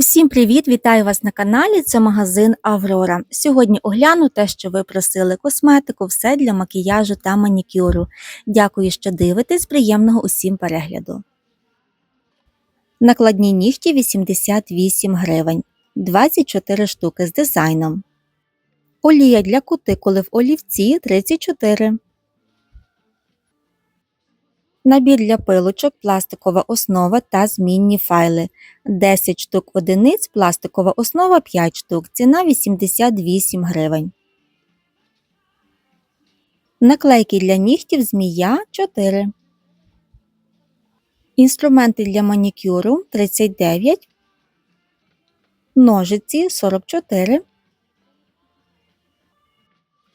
Усім привіт! Вітаю вас на каналі. Це магазин Аврора. Сьогодні огляну те, що ви просили косметику, все для макіяжу та манікюру. Дякую, що дивитесь. Приємного усім перегляду. Накладні нігті 88 гривень, 24 штуки з дизайном. Олія для кутикули в олівці 34. Набір для пилочок, пластикова основа та змінні файли. 10 штук одиниць, пластикова основа 5 штук, ціна 88 гривень. Наклейки для нігтів змія 4. Інструменти для манікюру 39. Ножиці 44.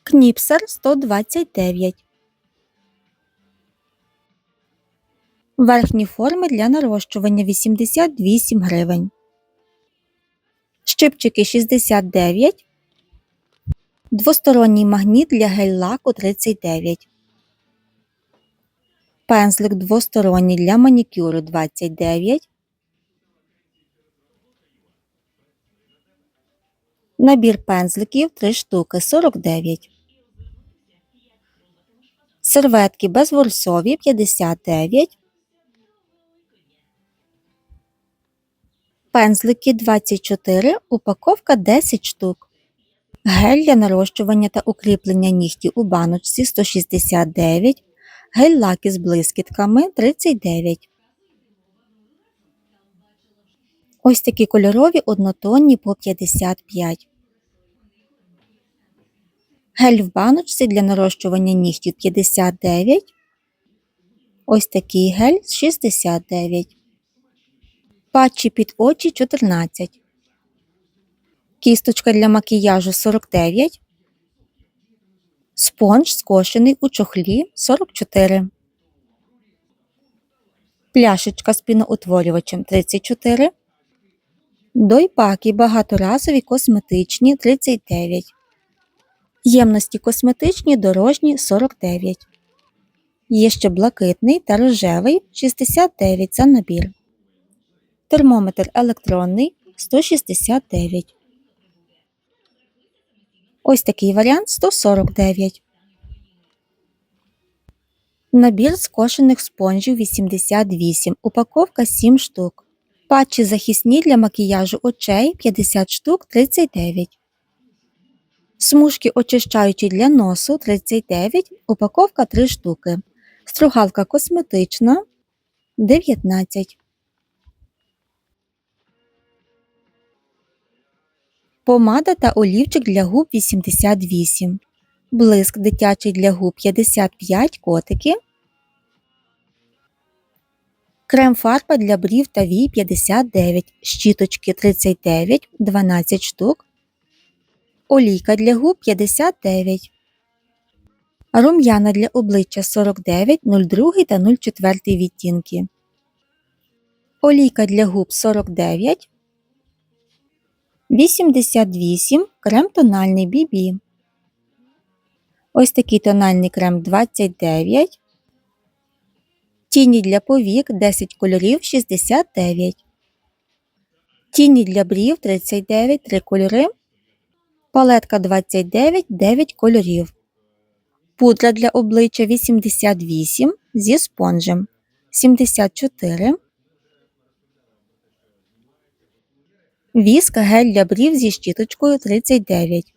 Кніпсер 129. Верхні форми для нарощування 88 гривень. Щипчики 69. Двосторонній магніт для гель-лаку 39. Пензлик двосторонній для манікюру 29. Набір пензликів 3 штуки 49. Серветки безворсові 59. Пензлики 24, упаковка 10 штук. Гель для нарощування та укріплення нігтів у баночці 169, гель лаки з блискітками 39. Ось такі кольорові однотонні по 55. Гель в баночці для нарощування нігтів 59. Ось такий гель 69 патчі під очі 14, кісточка для макіяжу 49, спонж скошений у чохлі 44, пляшечка з піноутворювачем 34, дойпаки багаторазові косметичні 39, ємності косметичні дорожні 49. Є ще блакитний та рожевий 69 за набір термометр електронний 169. Ось такий варіант 149. Набір скошених спонжів 88. Упаковка 7 штук. Патчі захисні для макіяжу очей 50 штук 39. Смужки очищаючі для носу 39. Упаковка 3 штуки. Стругалка косметична 19. Помада та олівчик для губ 88, блиск дитячий для губ 55 котики, крем фарба для брів та вій 59, щіточки 39, 12 штук, олійка для губ 59, рум'яна для обличчя 49, 02 та 04 відтінки, олійка для губ 49. 88 крем тональний BB. Ось такий тональний крем 29. Тіні для повік 10 кольорів 69. Тіні для брів 39 3 кольори. Палетка 29 9 кольорів. Пудра для обличчя 88 зі спонжем 74. Віск гель для брів зі щіточкою 39.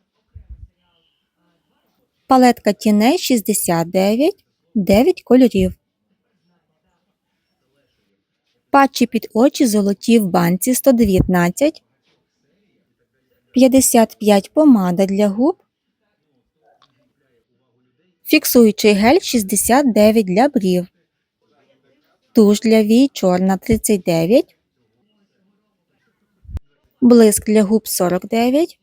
Палетка тіней 69 9 кольорів. Патчі під очі золоті в банці 119. 55 помада для губ. Фіксуючий гель 69 для брів. Туш для вій чорна 39 блиск для губ 49,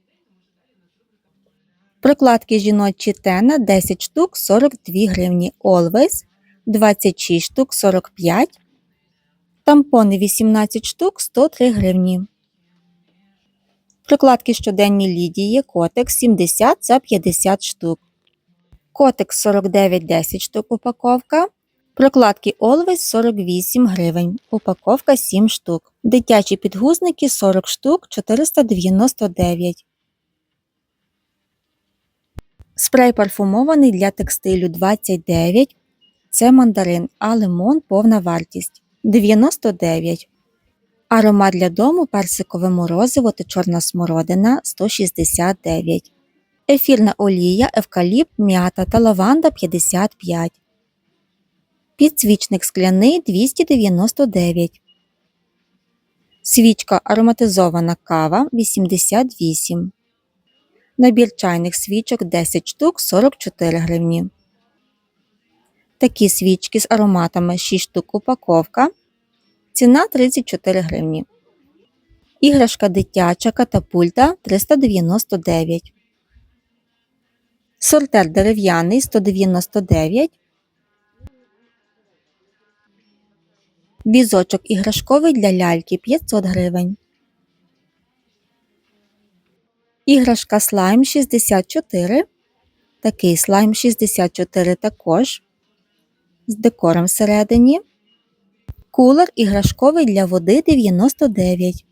прокладки жіночі тена 10 штук 42 гривні Always 26 штук 45, тампони 18 штук 103 гривні. Прокладки щоденні лідії котик 70 за 50 штук. Котик 49 10 штук упаковка. Прокладки Always 48 гривень, упаковка 7 штук. Дитячі підгузники 40 штук 499. Спрей парфумований для текстилю 29. Це мандарин, а лимон повна вартість 99. Аромат для дому персикове морозиво та чорна смородина 169. Ефірна олія, евкаліпт, м'ята та лаванда 55. Підсвічник скляний 299. Свічка ароматизована кава 88. Набір чайних свічок 10 штук 44 гривні. Такі свічки з ароматами 6 штук упаковка. Ціна 34 гривні. Іграшка дитяча катапульта 399. Сортер дерев'яний 199. Візочок іграшковий для ляльки 500 гривень. Іграшка слайм 64. Такий слайм 64 також. З декором всередині. Кулер іграшковий для води 99.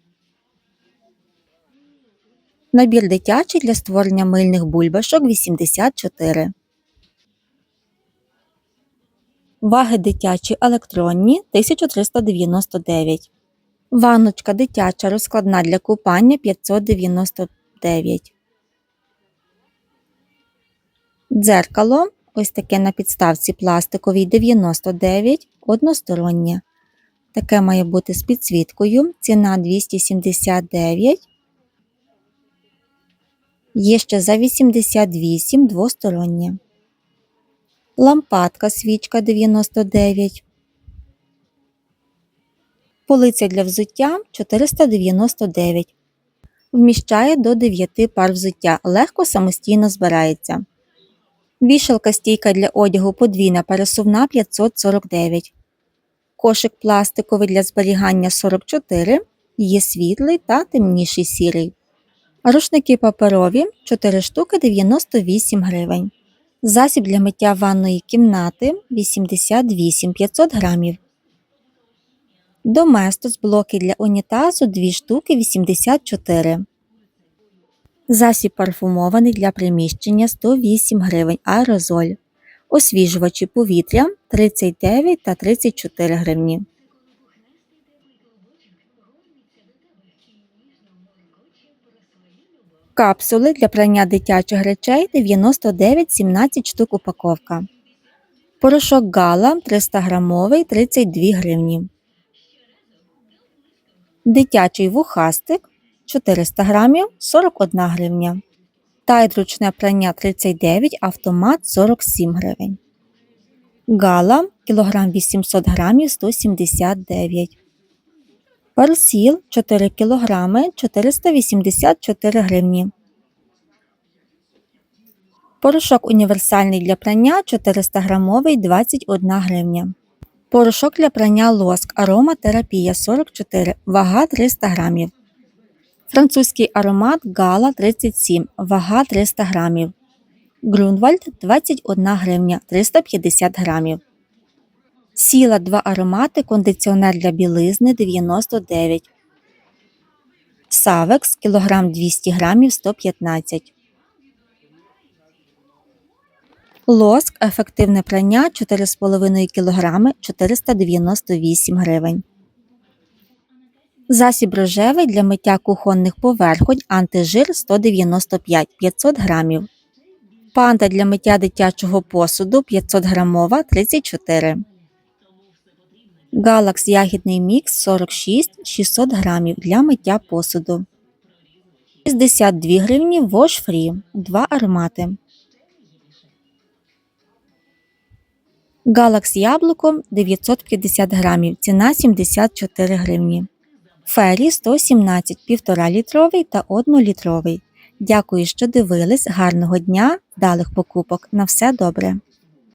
Набір дитячий для створення мильних бульбашок 84. Ваги дитячі електронні 1399. Ванночка дитяча розкладна для купання 599. Дзеркало ось таке на підставці пластиковій 99 одностороннє. Таке має бути з підсвіткою. Ціна 279. Є ще за 88 двостороннє. Лампадка свічка 99. Полиця для взуття 499. Вміщає до 9 пар взуття. Легко самостійно збирається. Вішалка стійка для одягу подвійна пересувна 549. Кошик пластиковий для зберігання 44. Є світлий та темніший сірий. Рушники паперові 4 штуки 98 гривень. Засіб для миття ванної кімнати 88 500 грамів. Доместос блоки для унітазу 2 штуки 84. Засіб парфумований для приміщення 108 гривень аерозоль. Освіжувачі повітря 39 та 34 гривні. Капсули для прання дитячих речей 99-17 штук упаковка. Порошок Гала 300 грамовий 32 гривні. Дитячий вухастик 400 грамів 41 гривня. Тайд ручне прання 39, автомат 47 гривень. Гала кілограм 800 грамів 179. Парсіл 4 кг 484 гривні. Порошок універсальний для прання 400 грамовий 21 гривня. Порошок для прання лоск ароматерапія 44, вага 300 грамів. Французький аромат Гала 37, вага 300 грамів. Грунвальд 21 гривня 350 грамів. Сіла 2 аромати, кондиціонер для білизни 99. Савекс кілограм 200 грамів 115. Лоск ефективне прання 4,5 кг 498 гривень. Засіб рожевий для миття кухонних поверхонь антижир 195 500 грамів. Панда для миття дитячого посуду 500 грамова 34 Галакс ягідний мікс 46 600 грамів для миття посуду. 62 гривні Wash Free 2 аромати. Галакс яблуко 950 грамів. Ціна 74 гривні. Фері 117 1,5 літровий та 1 літровий. Дякую, що дивились. Гарного дня, вдалих покупок. На все добре.